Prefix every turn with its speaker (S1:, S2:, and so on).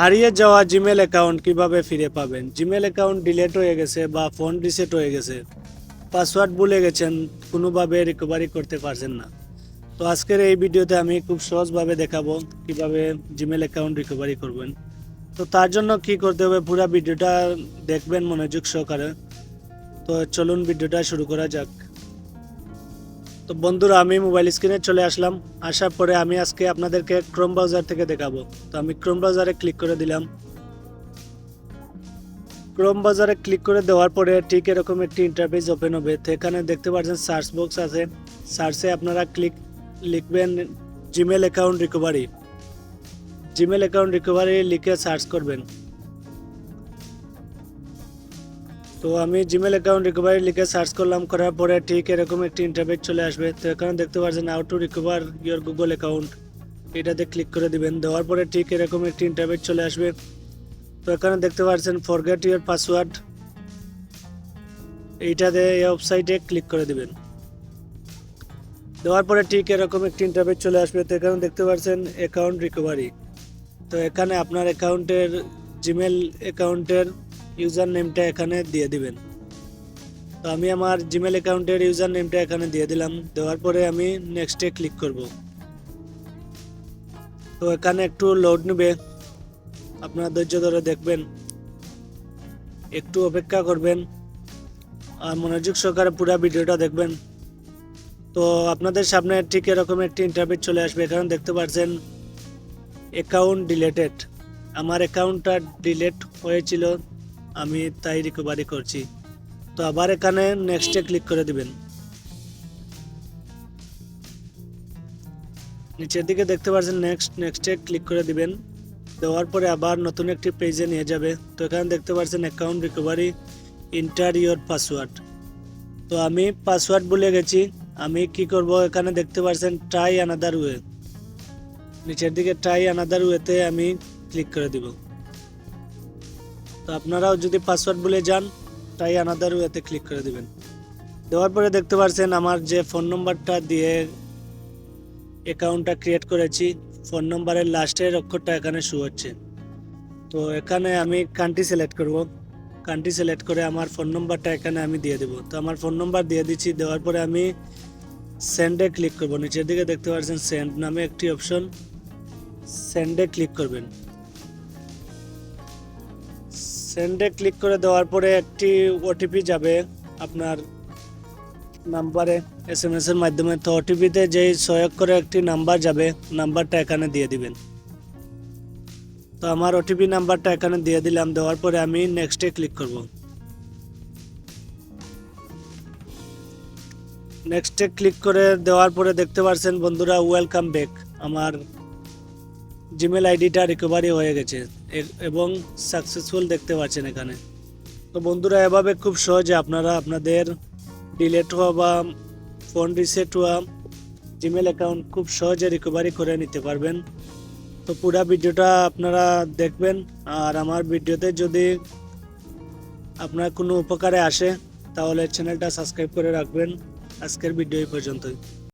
S1: হারিয়ে যাওয়া Gmail account কীভাবে ফিরে পাবেন? জিমেল অ্যাকাউন্ট ডিলেট হয়ে গেছে বা ফোন রিসেট হয়ে গেছে। পাসওয়ার্ড ভুলে গেছেন, কোনোভাবে রিকভারি করতে পারছেন না। তো আজকের এই ভিডিওতে আমি খুব সহজভাবে দেখাবো কীভাবে জিমেল অ্যাকাউন্ট রিকভারি করবেন। তো তার জন্য কি করতে হবে, পুরো ভিডিওটা দেখবেন মনোযোগ সহকারে। তো চলুন ভিডিওটা শুরু করা যাক। তো বন্ধুরা, আমি মোবাইল স্ক্রিনে চলে আসলাম। আসার পরে আমি আজকে আপনাদেরকে ক্রোম ব্রাউজার থেকে দেখাবো। তো আমি ক্রোম ব্রাউজারে ক্লিক করে দিলাম। ক্রোম ব্রাউজারে ক্লিক করে দেওয়ার পরে ঠিক এরকম একটি ইন্টারফেস ওপেন হবে। তো এখানে দেখতে পাচ্ছেন সার্চ বক্স আছে। সার্চে আপনারা ক্লিক লিখবেন Gmail account recovery Gmail account recovery লিখে সার্চ করবেন। তো আমি জিমেল অ্যাকাউন্ট রিকভারি লিখে সার্চ করলাম, করার পরে ঠিক এরকম একটি ইন্টারফেস চলে আসবে। তো এখানে দেখতে পাচ্ছেন how to recover your Google account এটাতে ক্লিক করে দিবেন, দেওয়ার পরে ঠিক এরকম একটি ইন্টারফেস চলে আসবে। তো এখানে দেখতে পাচ্ছেন ফরগেট ইয়োর পাসওয়ার্ড এইটাতে এই ওয়েবসাইটে ক্লিক করে দিবেন। দেওয়ার পরে ঠিক এরকম একটি ইন্টারফেস চলে আসবে। তো এখানে দেখতে পাচ্ছেন অ্যাকাউন্ট রিকভারি তো এখানে আপনার অ্যাকাউন্টের জিমেল অ্যাকাউন্টের ইউজার নেমটা এখানে দিয়ে দিবেন। তো আমি আমার জিমেল অ্যাকাউন্টের ইউজার নেমটা এখানে দিয়ে দিলাম। দেওয়ার পরে আমি নেক্সটে ক্লিক করব। তো এখানে একটু লোড নেবে। আপনারা ধৈর্য ধরে দেখবেন। একটু অপেক্ষা করবেন। আর মনোযোগ সহকারে পুরো ভিডিওটা দেখবেন। তো আপনাদের সামনে ঠিক এরকম একটি ইন্টারভিউ চলে আসবে। এখানে দেখতে পাচ্ছেন অ্যাকাউন্ট ডিলেটেড আমার অ্যাকাউন্টটা ডিলেট হয়েছিল। আমি তাই রিকভারি করছি। তো আবার এখানে নেক্সটে ক্লিক করে দিবেন। নিচের দিকে দেখতে পাচ্ছেন নেক্সট নেক্সটে ক্লিক করে দিবেন। দেওয়ার পরে আবার নতুন একটি পেজে নিয়ে যাবে। তো এখানে দেখতে পাচ্ছেন account recovery enter your password তো আমি পাসওয়ার্ড ভুলে গেছি। আমি কি করব? এখানে দেখতে পাচ্ছেন ট্রাই আনাদার ওয়ে নিচের দিকে ট্রাই আনাদার ওয়েতে আমি ক্লিক করে দিব। তো আপনারাও যদি পাসওয়ার্ড ভুলে যান, তাই আনাদার ওয়েতে ক্লিক করে দিবেন। দেওয়ার পরে দেখতে পাচ্ছেন আমার যে ফোন নম্বরটা দিয়ে অ্যাকাউন্টটা ক্রিয়েট করেছি ফোন নম্বরের লাস্টের অক্ষরটা এখানে শু হচ্ছে। তো এখানে আমি কান্ট্রি সিলেক্ট করব। কান্ট্রি সিলেক্ট করে আমার ফোন নম্বরটা এখানে আমি দিয়ে দেবো। তো আমার ফোন নম্বর দিয়ে দিচ্ছি, দেওয়ার পরে আমি সেন্ডে ক্লিক করব। নিচের দিকে দেখতে পাচ্ছেন সেন্ড নামে একটি অপশন সেন্ডে ক্লিক করবেন। সেন্ডে ক্লিক করে দেওয়ার পরে একটি ওটিপি যাবে আপনার নাম্বারে এস এম এস এর মাধ্যমে। তো ওটিপিতে যেই সহায়ক করে একটি নাম্বার যাবে, নাম্বারটা এখানে দিয়ে দিবেন। তো আমার ওটিপি নাম্বারটা এখানে দিয়ে দিলাম, দেওয়ার পরে আমি নেক্সটে ক্লিক করব। নেক্সটে ক্লিক করে দেওয়ার পরে দেখতে পাচ্ছেন বন্ধুরা ওয়েলকাম ব্যাক আমার জিমেল আইডিটা রিকভারি হয়ে গেছে। এবং সাকসেসফুল দেখতে পাচ্ছেন এখানে। তো বন্ধুরা, এভাবে খুব সহজে আপনারা আপনাদের ডিলেট হওয়া বা ফোন রিসেট হওয়া জিমেল অ্যাকাউন্ট খুব সহজে রিকভারি করে নিতে পারবেন। তো পুরো ভিডিওটা আপনারা দেখবেন। আর আমার ভিডিওতে যদি আপনার কোনো উপকারে আসে, তাহলে চ্যানেলটা সাবস্ক্রাইব করে রাখবেন। আজকের ভিডিও এই পর্যন্তই।